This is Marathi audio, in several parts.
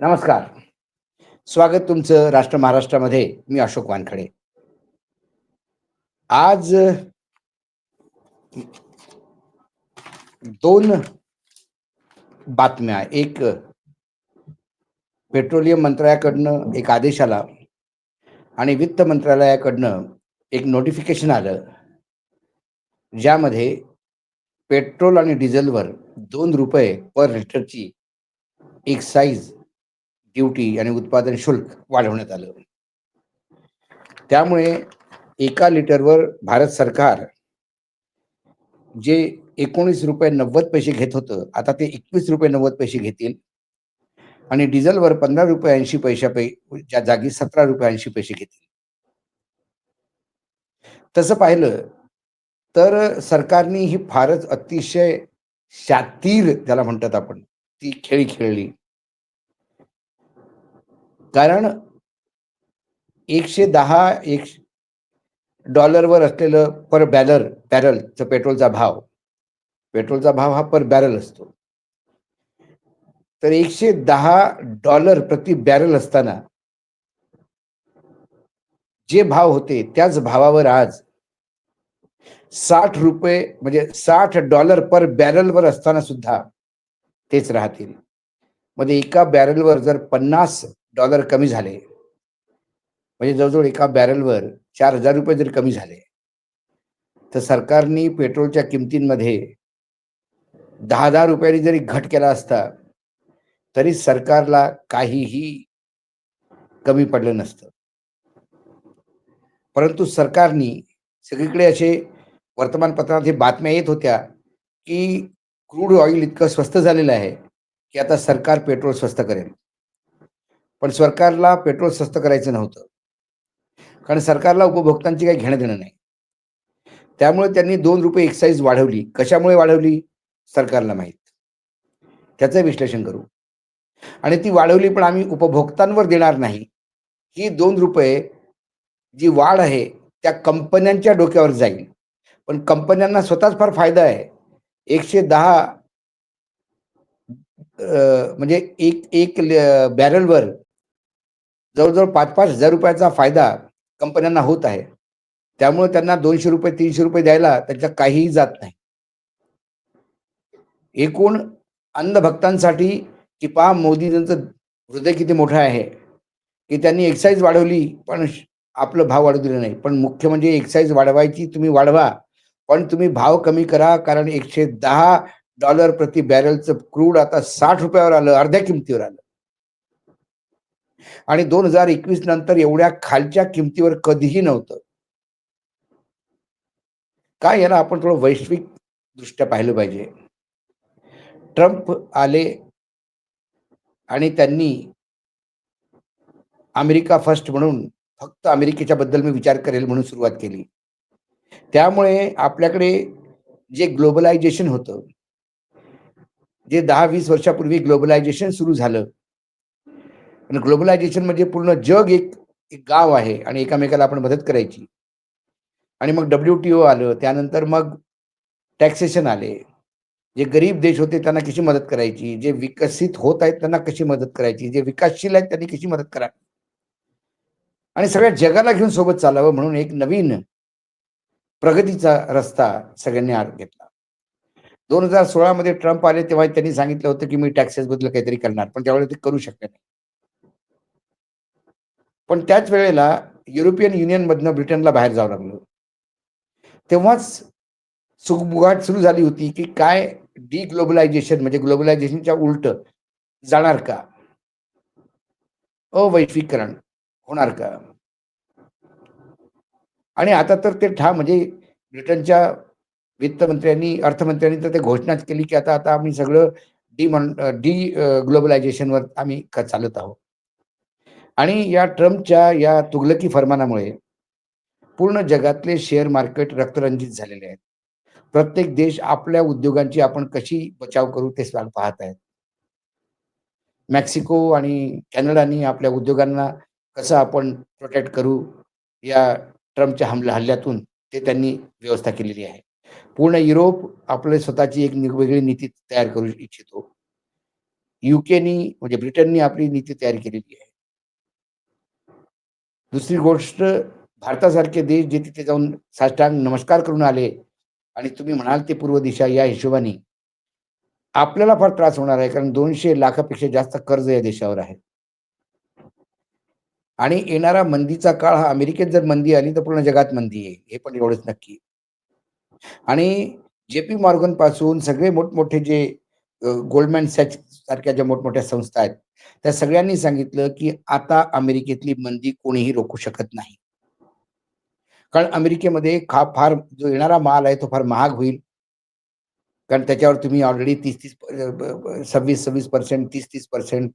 नमस्कार. स्वागत तुमचं राष्ट्र महाराष्ट्रामध्ये. मी अशोक वानखडे. आज दोन बातम्या. एक पेट्रोलियम मंत्रालयाकडनं एक आदेश आला आणि वित्त मंत्रालयाकडनं एक नोटिफिकेशन आलं ज्यामध्ये पेट्रोल आणि डिझेलवर दोन रुपये पर लिटरची एक्साईज ड्युटी आणि उत्पादन शुल्क वाढवण्यात आलं. त्यामुळे एका लिटरवर भारत सरकार जे एकोणीस रुपये नव्वद पैसे घेत होतं आता ते एकवीस रुपये नव्वद पैसे घेतील. आणि डिझेलवर पंधरा रुपये ऐंशी पैशा पै ज्या जागी सतरा रुपये ऐंशी पैसे घेतील. तसं पाहिलं तर सरकारने ही फारच अतिशय शातीर त्याला म्हणतात आपण ती खेळी खेळली. कारण एकशे दहा एक डॉलरवर असलेलं पर बॅलर बॅरलचा पेट्रोलचा भाव पेट्रोलचा भाव हा पर बॅरल असतो. तर एकशे दहा डॉलर प्रति बॅरल असताना जे भाव होते त्याच भावावर आज साठ रुपये म्हणजे साठ डॉलर पर बॅरलवर असताना सुद्धा तेच राहतील. मध्ये एका बॅरलवर जर पन्नास डॉलर कमी झाले. म्हणजे जवळजवळ एका बॅरलवर चार हजार रुपये जर कमी झाले तर सरकारने पेट्रोलच्या किमतींमध्ये दहा दहा रुपयांनी जरी घट केला असता तरी सरकारला काहीही कमी पडलं नसतं. परंतु सरकारनी सगळीकडे असे वर्तमानपत्रात हे बातम्या येत होत्या की क्रूड ऑइल इतकं स्वस्त झालेलं आहे की आता सरकार पेट्रोल स्वस्त करेल. पण सरकारला पेट्रोल स्वस्त करायचं नव्हतं. कारण सरकारला उपभोक्तांची काही घेणं देणं नाही. त्यामुळे त्यांनी दोन रुपये एक्साईज वाढवली. कशामुळे वाढवली? सरकारला माहीत. त्याचं विश्लेषण करू. आणि ती वाढवली पण आम्ही उपभोक्तांवर देणार नाही. ही दोन रुपये जी वाढ आहे त्या कंपन्यांच्या डोक्यावर जाईल. पण कंपन्यांना स्वतःच फार फायदा आहे. एकशे दहा म्हणजे एक एक बॅरलवर जवळजवळ पाच पाच हजार रुपयाचा फायदा कंपन्यांना होत आहे. त्यामुळे त्यांना दोनशे रुपये तीनशे रुपये द्यायला त्यांच्या काहीही जात नाही. एकूण अंधभक्तांसाठी की पहा मोदीजींचं हृदय किती मोठं आहे की त्यांनी एक्साईज वाढवली पण आपलं भाव वाढू दिलं नाही. पण मुख्य म्हणजे एक्साईज वाढवायची तुम्ही वाढवा पण तुम्ही भाव कमी करा कारण एकशे दहा डॉलर प्रति बॅरलचं क्रूड आता साठ रुपयावर आलं अर्ध्या किमतीवर आलं. आणि दोन हजार एकवीस नंतर एवढ्या खालच्या किमतीवर कधीही नव्हतं. काय याला आपण थोडं वैश्विक दृष्ट्या पाहिलं पाहिजे. ट्रम्प आले आणि त्यांनी अमेरिका फर्स्ट म्हणून फक्त अमेरिकेच्या बद्दल मी विचार करेल म्हणून सुरुवात केली. त्यामुळे आपल्याकडे जे ग्लोबलायझेशन होतं जे दहा वीस वर्षापूर्वी ग्लोबलायझेशन सुरू झालं पण ग्लोबलायझेशन म्हणजे पूर्ण जग एक एक गाव आहे आणि एकामेकाला आपण मदत करायची. आणि मग डब्ल्यू टी ओ आलं त्यानंतर मग टॅक्सेशन आले. जे गरीब देश होते त्यांना कशी मदत करायची? जे विकसित होत आहेत त्यांना कशी मदत करायची? जे विकासशील आहेत त्यांनी कशी मदत करा? आणि सगळ्या जगाला घेऊन सोबत चालावं म्हणून एक नवीन प्रगतीचा रस्ता सगळ्यांनी घेतला. दोन हजार सोळामध्ये ट्रम्प आले तेव्हा त्यांनी सांगितलं होतं की मी टॅक्सेसबद्दल काहीतरी करणार पण त्यावेळेला ते करू शकले नाही. पण त्याच वेळेला युरोपियन युनियनमधनं ब्रिटनला बाहेर जावं लागलं. तेव्हाच सुखबुगाट सुरू झाली होती की काय डी ग्लोबलायझेशन म्हणजे ग्लोबलायझेशनच्या उलट जाणार का? अवैश्विकरण होणार का? आणि आता तर ते ठा म्हणजे ब्रिटनच्या वित्तमंत्र्यांनी अर्थमंत्र्यांनी तर ते घोषणाच केली की आता आता आम्ही सगळं डी डी ग्लोबलायझेशनवर आम्ही चालत आहोत. आणि या ट्रम्पच्या या तुगलकी फरमानामुळे पूर्ण जगातले शेअर मार्केट रक्तरंजित झालेले आहेत. प्रत्येक देश आपल्या उद्योगांची आपण कशी बचाव करू ते पाहत आहेत. मेक्सिको आणि कॅनडानी आपल्या उद्योगांना कसं आपण प्रोटेक्ट करू या ट्रम्पच्या हमल्या हल्ल्यातून ते त्यांनी व्यवस्था केलेली आहे. पूर्ण युरोप आपले स्वतःची एक वेगळी नीती तयार करू इच्छितो. युकेनी म्हणजे ब्रिटननी आपली नीती तयार केलेली आहे. दुसरी गोष्ट भारतासारखे देश जे तिथे जाऊन साष्टांग नमस्कार करून आले आणि तुम्ही म्हणाल ते पूर्व दिशा या हिशोबाने आपल्याला फार त्रास होणार आहे कारण दोनशे लाखापेक्षा जास्त कर्ज या देशावर आहे. आणि येणारा मंदीचा काळ हा अमेरिकेत जर मंदी आली तर पूर्ण जगात मंदी आहे हे पण एवढंच नक्की. आणि जे-पी मॉर्गनपासून सगळे मोठमोठे जे गोल्डमॅन सॅच सारख्या ज्या मोठमोठ्या संस्था आहेत, त्या सगळ्यांनी सांगितलं, की आता अमेरिकेतली मंदी कोणीही रोखू शकत नाही. कारण अमेरिकेमध्ये खा फार जो येणारा माल आहे तो फार महाग होईल. कारण त्याच्यावर तुम्ही ऑलरेडी तीस तीस सव्वीस सव्वीस पर्सेंट तीस तीस पर्सेंट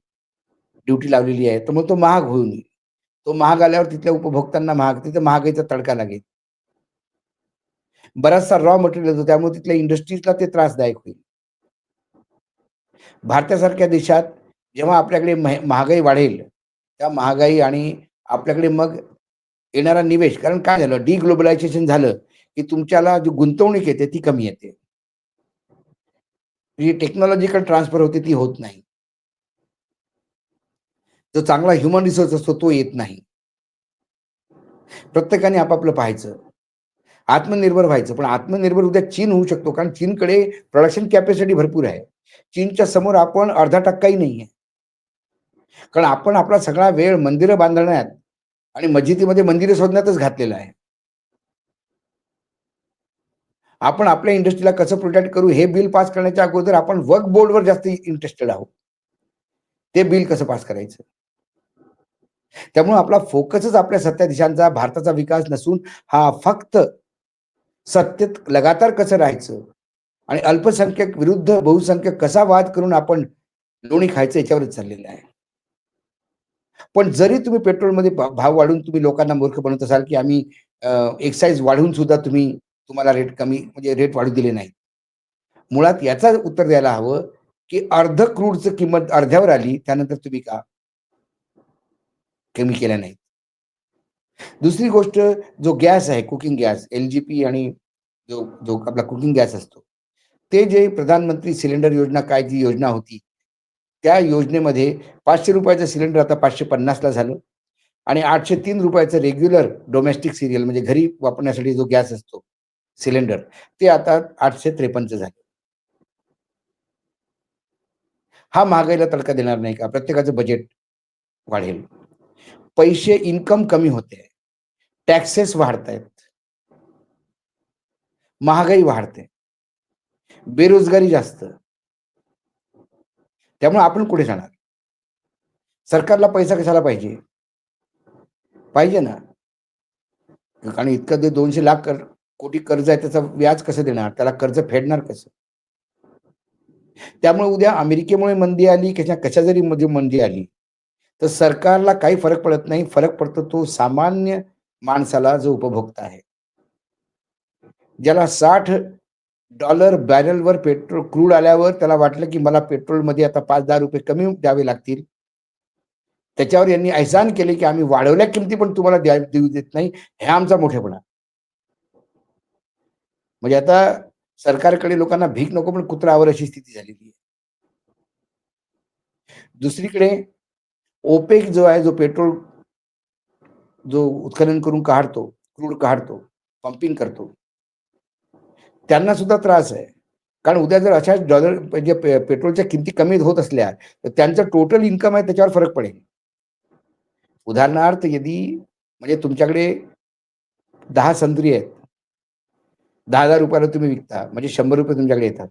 ड्युटी लावलेली आहे. तर मग तो महाग होऊन येईल. तो महाग आल्यावर तिथल्या उपभोक्त्यांना महाग तिथं महागाईचा तडका लागेल. बराचसा रॉ मटेरियल येतो त्यामुळे तिथल्या इंडस्ट्रीजला ते त्रासदायक होईल. भारतासारख्या देशात जेव्हा आपल्याकडे महागाई वाढेल, त्या महागाई आणि आपल्याकडे मग येणारा निवेश कारण काय झालं डिग्लोबलायझेशन झालं, की तुमच्याला जी गुंतवणूक येते ती कमी येते. जी टेक्नॉलॉजिकल ट्रान्सफर होते ती होत नाही. जो चांगला ह्युमन रिसोर्स असतो तो येत नाही. प्रत्येकाने आपापलं पाहायचं. आत्मनिर्भर व्हायचं. पण आत्मनिर्भर उद्या चीन होऊ शकतो कारण चीनकडे प्रोडक्शन कॅपॅसिटी भरपूर आहे. चीनच्या समोर आपण अर्धा टक्काही नाही आहे कारण आपण आपला सगळा वेळ मंदिरं बांधण्यात आणि मस्जिदीमध्ये मंदिरं शोधण्यातच घातलेला आहे. आपण आपल्या इंडस्ट्रीला कसं प्रोटेक्ट करू हे बिल पास करण्याच्या अगोदर आपण वर्क बोर्डवर जास्त इंटरेस्टेड आहोत. ते बिल कसं पास करायचं? त्यामुळे आपला फोकसच आपल्या सत्ताधीशांचा भारताचा विकास नसून हा फक्त सत्तेत लगातार कसं राहायचं आणि अल्पसंख्याक विरुद्ध बहुसंख्यक कसा वाद करून आपण लोणी खायचं याच्यावरच चाललेलं आहे. पण जरी तुम्ही पेट्रोलमध्ये भाव वाढवून तुम्ही लोकांना मूर्ख बनवत असाल, की आम्ही एक्साईज वाढवून सुद्धा तुम्ही तुम्हाला रेट कमी म्हणजे रेट वाढू दिले नाही मुळात याचा उत्तर द्यायला हवं, की अर्ध क्रूडचं किंमत अर्ध्यावर आली त्यानंतर तुम्ही का कमी केल्या नाहीत. दुसरी गोष्ट जो गॅस आहे कुकिंग गॅस एल-जी-पी आणि जो जो आपला कुकिंग गॅस असतो. ते जे प्रधानमंत्री सिलेंडर योजना काय जी योजना होती. त्या योजनेमध्ये पाचशे रुपयाचं सिलेंडर आता पाचशे पन्नासला झालं आणि आठशे तीन रुपयाचं रेग्युलर डोमेस्टिक सिरियल म्हणजे घरी वापरण्यासाठी जो गॅस असतो, सिलेंडर ते आता आठशे त्रेपन्नचं झालं. हा महागाईला तडका देणार नाही का? प्रत्येकाचं बजेट वाढेल. पैसे इन्कम कमी होते. टॅक्सेस वाढतायत. महागाई वाढते. बेरोजगारी जास्त. त्यामुळे आपण कुठे जाणार? सरकारला पैसा कशाला पाहिजे? पाहिजे ना. कारण इतकं ते दोनशे लाख कर कोटी कर्ज आहे त्याचं व्याज कसं देणार? त्याला कर्ज फेडणार कसं? त्यामुळे उद्या अमेरिकेमुळे मंदी आली कशा कशा जरी मध्ये मंदी आली, तर सरकारला काही फरक पडत नाही. फरक पडतो तो सामान्य माणसाला जो उपभोक्ता आहे. ज्याला $60 बॅरलवर पेट्रोल क्रूड आल्यावर त्याला वाटलं, की मला पेट्रोलमध्ये आता ₹5-10 कमी द्यावे लागतील. त्याच्यावर यांनी ऐसान केले, की आम्ही वाढवल्या किमती पण तुम्हाला द्या देऊ देत नाही. हे आमचा मोठेपणा. म्हणजे आता सरकारकडे लोकांना भीक नको पण कुत्रा आवर अशी स्थिती झालेली आहे. दुसरीकडे ओपेक जो आहे जो पेट्रोल जो उत्खनन करून काढतो, क्रूड काढतो, पंपिंग करतो. त्यांना सुद्धा त्रास आहे. कारण उद्या जर अशाच डॉलर म्हणजे पे पेट्रोलच्या किमती कमी होत असल्या, तर त्यांचं टोटल इन्कम आहे त्याच्यावर फरक पडेल. उदाहरणार्थ यदी म्हणजे तुमच्याकडे दहा संत्री आहेत. दहा हजार रुपयाला तुम्ही विकता म्हणजे ₹100 तुमच्याकडे येतात.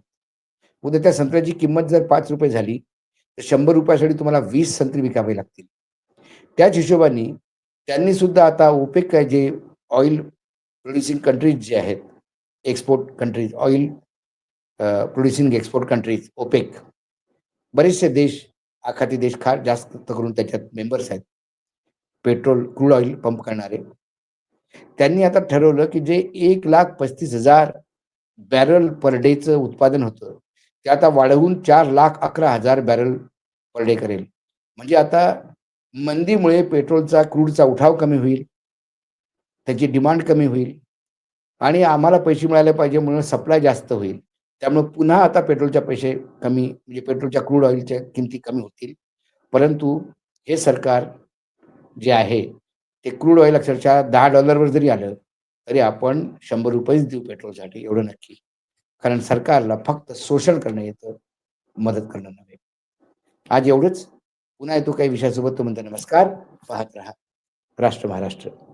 उद्या त्या संत्र्याची किंमत जर पाच रुपये झाली, शंभर रुपयासाठी तुम्हाला वीस संत्री विकावे लागतील. त्याच हिशोबाने त्यांनी सुद्धा आता ओपेक जे ऑइल प्रोड्युसिंग कंट्रीज जे आहेत, export countries oil producing export countries OPEC बरेचसे देश आखाती देश फार जास्त करून त्याच्यात मेंबर्स आहेत. पेट्रोल क्रूड ऑइल पंप करणारे. त्यांनी आता ठरवलं, की जे 1,35,000 बॅरल पर डेचं उत्पादन होतं, ते आता वाढवून 4,11,000 बॅरल पर डे करेल. म्हणजे आता मंदीमुळे पेट्रोलचा क्रूडचा उठाव कमी होईल. त्याची डिमांड कमी होईल आणि आम्हाला पैसे मिळाले पाहिजे म्हणून सप्लाय जास्त होईल. त्यामुळे पुन्हा आता पेट्रोलच्या पैसे कमी म्हणजे पेट्रोलच्या क्रूड ऑइलच्या किमती कमी होतील परंतु हे सरकार जे आहे ते क्रूड ऑइल अक्षरशः दहा डॉलरवर जरी आलं तरी आपण शंभर रुपयेच देऊ पेट्रोलसाठी एवढं नक्की कारण सरकारला फक्त शोषण करणं येतं मदत करणं नव्हे. आज एवढंच. पुन्हा येतो काही विषयासोबत. तो म्हणतो नमस्कार. पाहत राहा. राष्ट्र महाराष्ट्र.